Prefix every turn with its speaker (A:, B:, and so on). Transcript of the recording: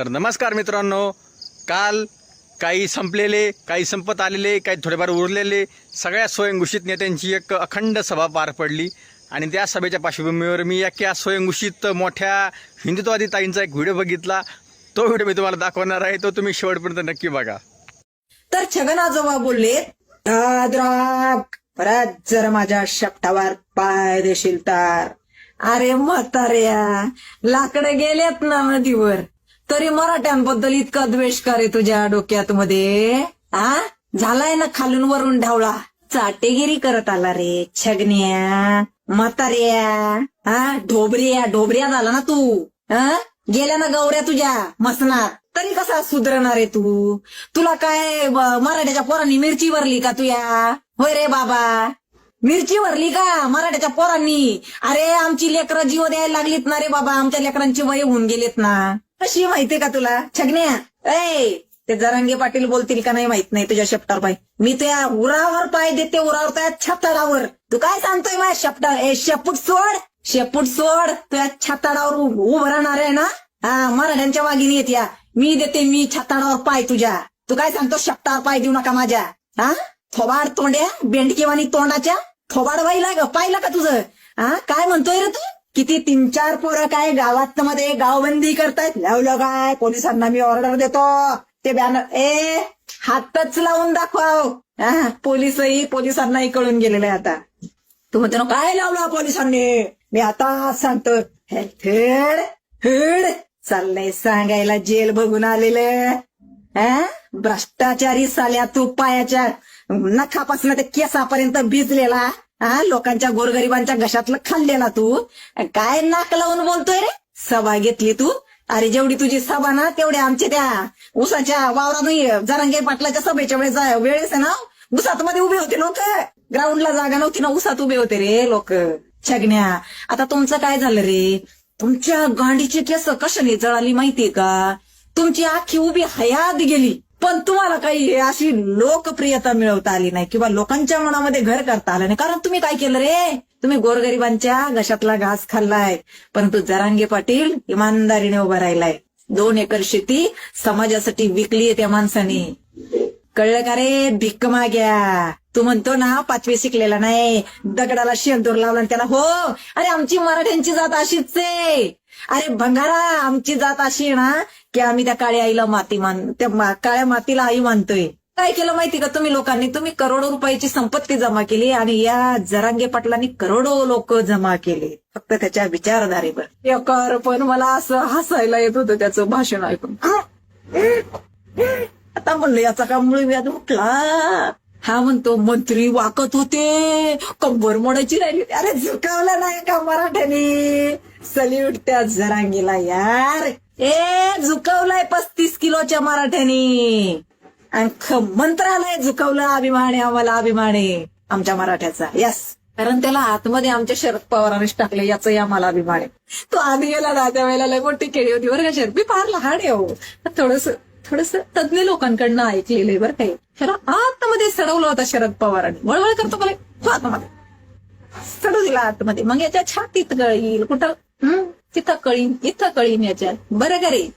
A: तर नमस्कार मित्रांनो. काल काही संपलेले काही संपत आलेले काही थोडेफार उरलेले सगळ्या स्वयंघोषित नेत्यांची एक अखंड सभा पार पडली. आणि त्या सभेच्या पार्श्वभूमीवर मी या स्वयंघोषित मोठ्या हिंदुत्ववादी ताईंचा एक व्हिडिओ बघितला. तो व्हिडिओ मी तुम्हाला दाखवणार आहे. तो तुम्ही शेवटपर्यंत नक्की बघा.
B: तर छगन आजोबा बोलले परत जर माझ्या शपटावर पाय देशील तर. अरे म्हाताऱ्या लाकडं गेलेत ना नदीवर. तरी मराठ्यांबद्दल इतका द्वेष करे रे तुझ्या डोक्यात मध्ये आ? झालाय ना खालून वरून ढावळा. चाटेगिरी करत आला रे छगन्या म्हाताऱ्या. हा ढोबऱ्या ढोबऱ्या झाला ना तू. हा गेल्या ना गौऱ्या तुझ्या मसनात. तरी कसा सुधरणार आहे तू? तुला काय मराठ्याच्या पोरांनी मिरची भरली का तुया? होय रे बाबा. मिरची भरली का मराठ्याच्या पोरांनी? अरे आमची लेकरं जीव द्यायला लागलीत ना रे बाबा. आमच्या लेकरांची वय होऊन गेलेत ना. कशी माहितीये का तुला? छगण्या ऐ ते जरांगे पाटील बोलतील का नाही माहीत नाही तुझ्या शेपटावर. पाय मी तुझ्या उरावर पाय देते उरावर त्या छाताडावर तू काय सांगतोय माझ्या शेपटा ए शेपूट सोड शेपूट सोड. तुझ्या छाताडावर उभं राहणार आहे ना? हा मराठ्यांच्या वागिनी येत या. मी देते मी छाताडावर पाय तुझ्या. तू काय सांगतो शेपटावर पाय देऊ नका माझ्या? हा? थोबाड तोंड्या बेंडकेवानी तोंडाच्या? थोबाड व्हायला ग पाहिलं का तुझं? हा काय म्हणतोय रे तू? किती तीन चार पोरं काय गावात मध्ये गावबंदी करतायत? लावलं काय? पोलिसांना मी ऑर्डर देतो. ते बॅनर ए हातच लावून दाखवाव. पोलिसही पोलिसांनाही कळून गेलेले आता. तू म्हणतो काय लावलं पोलिसांनी? मी आता सांगतो. हेड हेड चाललंय सांगायला जेल बघून आलेलं. भ्रष्टाचारी साल्या तू पायाच्या नखापासून ते केसापर्यंत भिजलेला. हा लोकांच्या गोरगरिबांच्या घशातलं खाल्लेला तू. काय नाक लावून बोलतोय रे? सभा घेतली तू. अरे जेवढी तुझी सभा ना तेवढ्या आमच्या त्या उसाच्या वावरात जरांगे पाटलाच्या सभेच्या वेळेस वेळेस ना उसात मध्ये उभे होते लोक. ग्राउंडला जागा नव्हती ना उसात उभे होते रे लोक. छगण्या आता तुमचं काय झालं रे? तुमच्या गांडीची केस कशाने जळाली माहितीये का? तुमची आखी उभी हयात गेली. पण तुम्हाला काही अशी लोकप्रियता मिळवता आली नाही किंवा लोकांच्या मनामध्ये घर करता आलं नाही. कारण तुम्ही काय केलं रे? तुम्ही गोरगरिबांच्या घशातला घास खाल्लाय. परंतु जरांगे पाटील इमानदारीने उभा राहिलाय. दोन एकर शेती समाजासाठी विकलीये त्या माणसाने. कळलं का रे? भिक्क माग्या. तू म्हणतो ना पाचवी शिकलेला नाही. दगडाला शेंदूर लावला आणि त्याला हो अरे आमची मराठ्यांची जात अशीच आहे. अरे भंगारा आमची जात अशी आहे ना की आम्ही त्या काळ्या आईला माती मान त्या मा- काळ्या मातीला आई मानतोय. काय केलं माहिती का तुम्ही लोकांनी? तुम्ही करोडो रुपयाची संपत्ती जमा केली आणि या जरांगे पाटलांनी करोडो लोक जमा केले. फक्त त्याच्या विचारधारेवर. एकार पण मला असं हसायला येत होतं त्याचं भाषण ऐकून. आता म्हणलं याचा का मुळे व्याध उठला? हा म्हणतो मंत्री वाकत होते. कंबर मोडायची राहिली. अरे झुकावला नाही का मराठ्याने? सल्यूट त्या जरांगीला यार. ए झुकवलाय पस्तीस किलोच्या मराठ्यानी. आणि ख- मंत्रालय झुकवलं अभिमाने आम्हाला अभिमान आहे आमच्या मराठ्याचा. यस कारण त्याला आतमध्ये आमच्या शरद पवारांनीच टाकले याचं आम्हाला अभिमान. आहे तो आधी गेला ना त्या वेळेला लय मोठी केळी होती बरं का शरद? मी फार लहान आहे हो. थोडस थोडस तज्ञ लोकांकडनं ऐकलेलं आहे बरं काही त्याला आतमध्ये सडवलं होता शरद पवारांनी. वळवळ करतो मला आतमध्ये. सडू दिला आतमध्ये. मग याच्या छातीत गळील कुठं तिथं कळीन इथं कळीन याच्यात. बरं का रे?